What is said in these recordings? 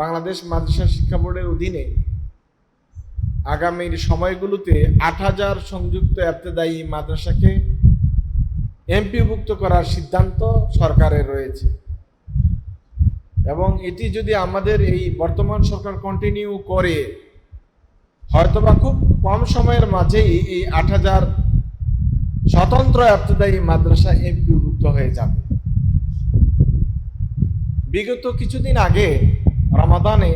বাংলাদেশ মাদ্রাসা শিক্ষা বোর্ডের অধীনে আগামীর সময়গুলোতে আট হাজার সংযুক্ত এফতেদায়ী মাদ্রাসাকে এমপিভুক্ত করার সিদ্ধান্ত সরকারের রয়েছে। এবং এটি যদি আমাদের এই বর্তমান সরকার কন্টিনিউ করে, হয়তোবা খুব কম সময়ের মাঝেই এই আট হাজার স্বতন্ত্র এফতেদায়ী মাদ্রাসা এমপিভুক্ত হয়ে যাবে। বিগত কিছুদিন আগে রমাদানে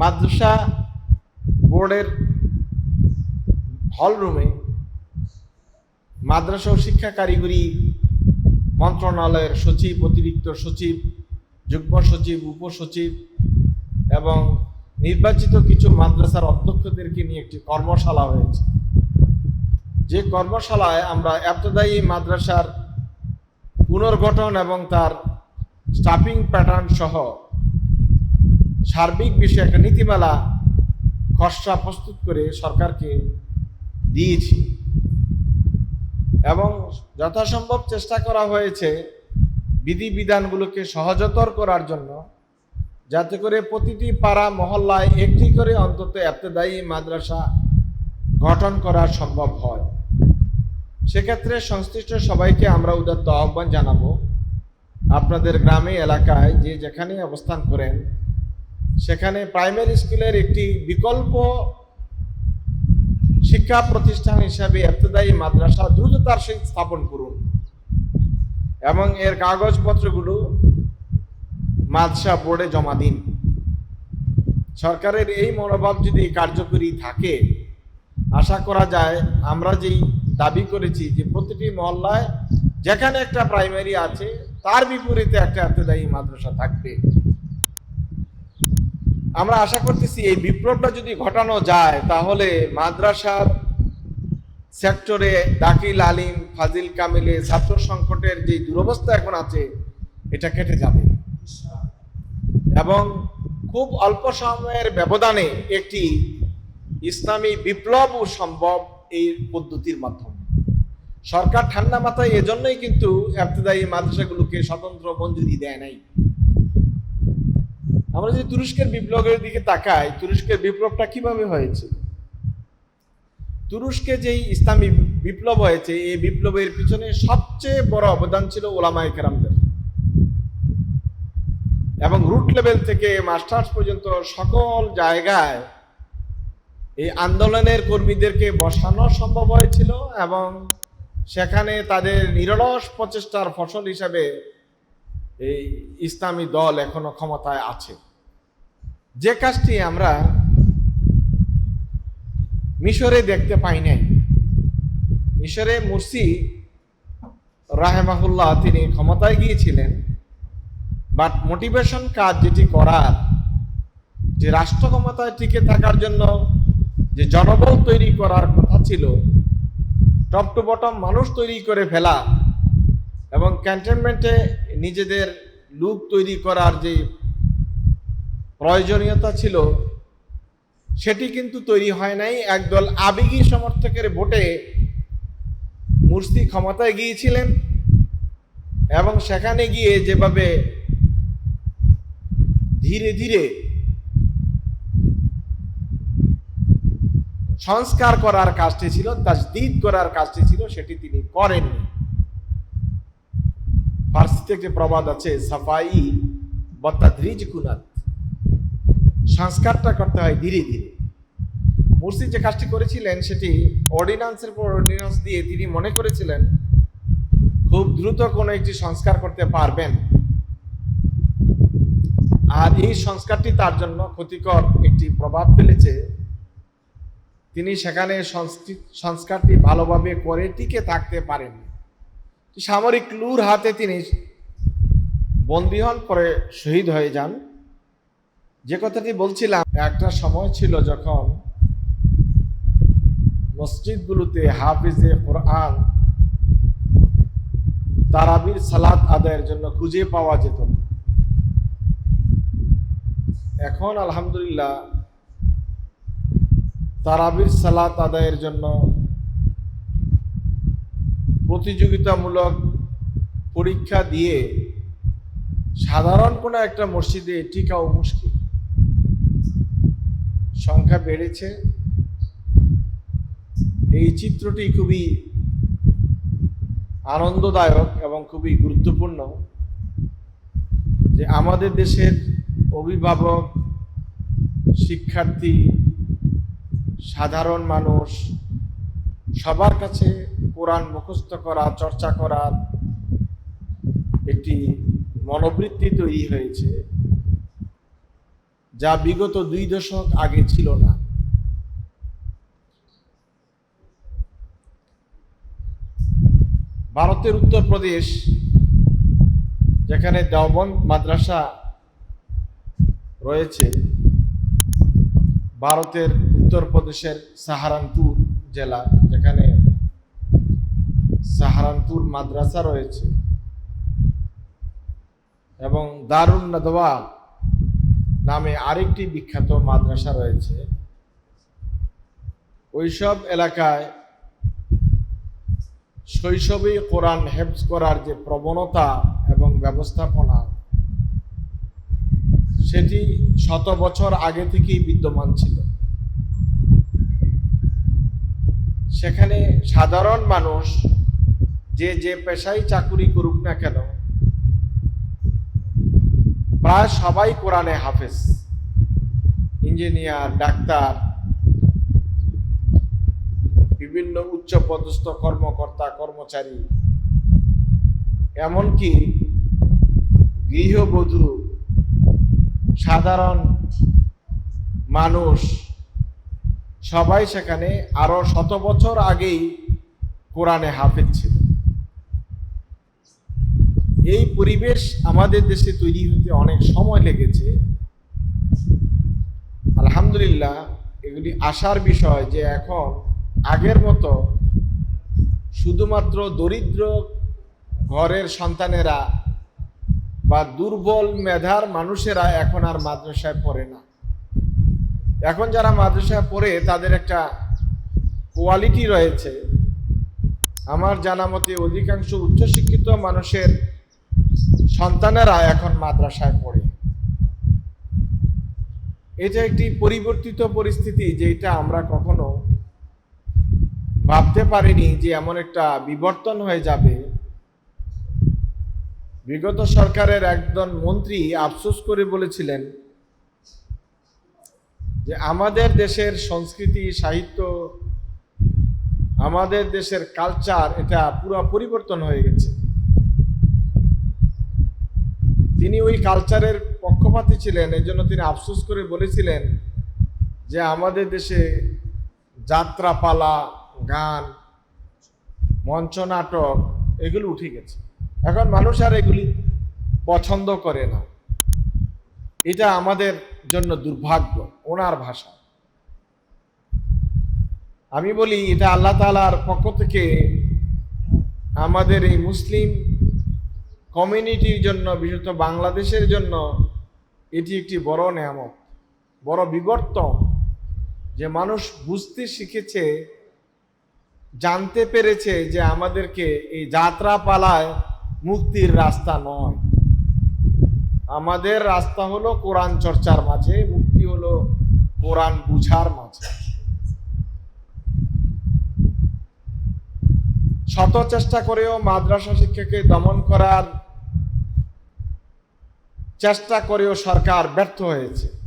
মাদ্রাসা বোর্ডের হলরুমে মাদ্রাসা ও শিক্ষা কারিগরি মন্ত্রণালয়ের সচিব, অতিরিক্ত সচিব, যুগ্ম সচিব উপসচিব এবং নির্বাচিত কিছু মাদ্রাসার অধ্যক্ষদেরকে নিয়ে একটি কর্মশালা হয়েছে। যে কর্মশালায় আমরা এতদায়ী মাদ্রাসার পুনর্গঠন এবং তার স্টাফিং প্যাটার্ন সহ সার্বিক বিষয়ে একটা নীতিমালা খসড়া প্রস্তুত করে সরকারকে দিয়েছি। এবং যথাসম্ভব চেষ্টা করা হয়েছে বিধিবিধানগুলোকে সহজতর করার জন্য, যাতে করে প্রতিটি পাড়া মহল্লায় একটি করে অন্তত এতদায়ী মাদ্রাসা গঠন করা সম্ভব হয়। সেক্ষেত্রে সংশ্লিষ্ট সবাইকে আমরা উদাত্ত আহ্বান জানাব। আপনাদের গ্রামে, এলাকায় যে যেখানে অবস্থান করেন, সেখানে প্রাইমারি স্কুলের একটি বিকল্প শিক্ষা প্রতিষ্ঠান হিসাবে এফতেদায়ী মাদ্রাসা দ্রুততার সহিত স্থাপন করুন। এবং এর কাগজপত্রগুলো মাদ্রাসা বোর্ডে জমা দিন। সরকারের এই মনোভাব যদি কার্যকরী থাকে, আশা করা যায় আমরা যেই দাবি করেছি যে প্রতিটি মহল্লায় যেখানে একটা প্রাইমারি আছে তার বিপরীতে একটা এফতেদায়ী মাদ্রাসা থাকবে। আমরা আশা করতেছি এই বিপ্লবটা যদি ঘটানো যায়, তাহলে মাদ্রাসার সেক্টরে দাখিল আলিম, ফাজিল কামিলে ছাত্র সংকটের যে দুরবস্থা এখন আছে, এটা কেটে যাবে। এবং খুব অল্প সময়ের ব্যবধানে একটি ইসলামী বিপ্লব সম্ভব এই পদ্ধতির মাধ্যমে। সরকার ঠান্ডা মাথায় এজন্যই কিন্তু এফতেদায়ী মাদ্রাসাগুলোকে স্বতন্ত্র মঞ্জুরি দেয় নাই। আমরা যদি তুরস্কের বিপ্লবের দিকে তাকাই, তুরস্কের বিপ্লবটা কীভাবে হয়েছিল তুরস্কে যেই ইসলামী বিপ্লব হয়েছে, এই বিপ্লবের পিছনে সবচেয়ে বড় অবদান ছিল ওলামাই কেরামদের। এবং রুট লেভেল থেকে মাস্টার্স পর্যন্ত সকল জায়গায় এই আন্দোলনের কর্মীদেরকে বসানো সম্ভব হয়েছিল এবং সেখানে তাদের নিরলস প্রচেষ্টার ফসল হিসাবে এই ইসলামী দল এখনও ক্ষমতায় আছে। যে কাজটি আমরা মিশরে দেখতে পাই নাই। মিশরে মুরসি রাহেমাহুল্লাহ তিনি ক্ষমতায় গিয়েছিলেন, বাট মোটিভেশন কাজ যেটি করার, যে রাষ্ট্র ক্ষমতায় টিকে থাকার জন্য যে জনবল তৈরি করার কথা ছিল টপ টু বটম মানুষ তৈরি করে ফেলা এবং ক্যান্টনমেন্টে নিজেদের লুক তৈরি করার যে প্রয়োজনীয়তা ছিল, সেটি কিন্তু তৈরি হয় নাই। একদল আবেগী সমর্থকের ভোটে মুরসি ক্ষমতায় গিয়েছিলেন এবং সেখানে গিয়ে যেভাবে ধীরে ধীরে সংস্কার করার কাজটি ছিল, তাজদিদ করার কাজটি ছিল, সেটি তিনি করেননি। ফার্সিতে একটি প্রবাদ আছে, সাফাই বত্তাদ্রিজ কুনাত। সংস্কারটা করতে হয় ধীরে ধীরে। মুর্শি যে কাজটি করেছিলেন, সেটি অর্ডিন্যান্সের পর অর্ডিন্যান্স দিয়ে তিনি মনে করেছিলেন, খুব দ্রুত কোনো একটি সংস্কার করতে পারবেন। আর এই সংস্কারটি তার জন্য ক্ষতিকর একটি প্রভাব ফেলেছে। তিনি সেখানে সংস্কারটি ভালোভাবে করে টিকে থাকতে পারেন সামরিক লুর হাতে তিনি বন্দী হন, পরে শহীদ হয়ে যান। যে কথাটি বলছিলাম, একটা সময় ছিল যখন মসজিদগুলোতে হাফিজে কোরআন তারাবির সালাত আদায়ের জন্য খুঁজে পাওয়া যেত এখন আলহামদুলিল্লাহ তারাবির সালাত আদায়ের জন্য প্রতিযোগিতামূলক পরীক্ষা দিয়ে সাধারণ কোনো একটা মসজিদে টিকাও মুশকিল। সংখ্যা বেড়েছে। এই চিত্রটি খুবই আনন্দদায়ক এবং খুবই গুরুত্বপূর্ণ যে আমাদের দেশের অভিভাবক, শিক্ষার্থী সাধারণ মানুষ, সবার কাছে কোরআন মুখস্থ করা, চর্চা করার একটি মনোবৃত্তি তৈরি হয়েছে যা বিগত দুই দশক আগে ছিল না। ভারতের উত্তরপ্রদেশ যেখানে দেওবন্দ মাদ্রাসা রয়েছে, ভারতের উত্তরপ্রদেশের সাহারানপুর জেলা, যেখানে সাহারানপুর মাদ্রাসা রয়েছে এবং দারুণ নদওয়া নামে আরেকটি বিখ্যাত মাদ্রাসা রয়েছে। ওইসব এলাকায় শৈশবে কোরআন হেফজ করার যে প্রবণতা এবং ব্যবস্থাপনা, সেটি শত বছর আগে থেকেই বিদ্যমান ছিল। সেখানে সাধারণ মানুষ যে যে পেশায় চাকুরি করুক না কেন, প্রায় সবাই কোরআনে হাফেজ। ইঞ্জিনিয়ার, ডাক্তার, বিভিন্ন উচ্চ পদস্থ কর্মকর্তা, কর্মচারী। এমনকি গৃহবধূ, সাধারণ মানুষ সবাই সেখানে আরও শত বছর আগেই কোরআনে হাফেজ ছিল। এই পরিবেশ আমাদের দেশে তৈরি হতে অনেক সময় লেগেছে। আলহামদুলিল্লাহ, এগুলি আশার বিষয় যে এখন আগের মতো শুধুমাত্র দরিদ্র ঘরের সন্তানেরা বা দুর্বল মেধার মানুষেরা এখন আর মাদ্রাসায় পড়ে না। এখন যারা মাদ্রাসায় পড়ে, তাদের একটা কোয়ালিটি রয়েছে। আমার জানা মতে, অধিকাংশ উচ্চশিক্ষিত মানুষের সন্তানেরা এখন মাদ্রাসায় পড়ে। এটা একটি পরিবর্তিত পরিস্থিতি, যেটা আমরা কখনো ভাবতে পারিনি যে এমন একটা বিবর্তন হয়ে যাবে। বিগত সরকারের একজন মন্ত্রী আফসোস করে বলেছিলেন যে আমাদের দেশের সংস্কৃতি, সাহিত্য, আমাদের দেশের কালচার এটা পুরো পরিবর্তন হয়ে গেছে। তিনি ওই কালচারের পক্ষপাতী ছিলেন এই জন্য তিনি আফসোস করে বলেছিলেন যে আমাদের দেশে যাত্রাপালা, গান মঞ্চ নাটক এগুলো উঠে গেছে। এখন মানুষ আর এগুলি পছন্দ করে না। এটা আমাদের জন্য দুর্ভাগ্য, ওনার ভাষা। আমি বলি, এটা আল্লাহ তালার পক্ষ থেকে আমাদের এই মুসলিম কমিউনিটির জন্য, বিশেষত বাংলাদেশের জন্য এটি একটি বড় নেয়ামত, বড় বিবর্তন যে মানুষ বুঝতে শিখেছে, জানতে পেরেছে যে আমাদেরকে এই যাত্রা পালায় মুক্তির রাস্তা নয়। আমাদের রাস্তা হলো কোরআন চর্চার মাঝে, মুক্তি হলো কোরআন বুঝার মাঝে। শত চেষ্টা করেও মাদ্রাসা শিক্ষাকে দমন করার চেষ্টা করেও সরকার ব্যর্থ হয়েছে।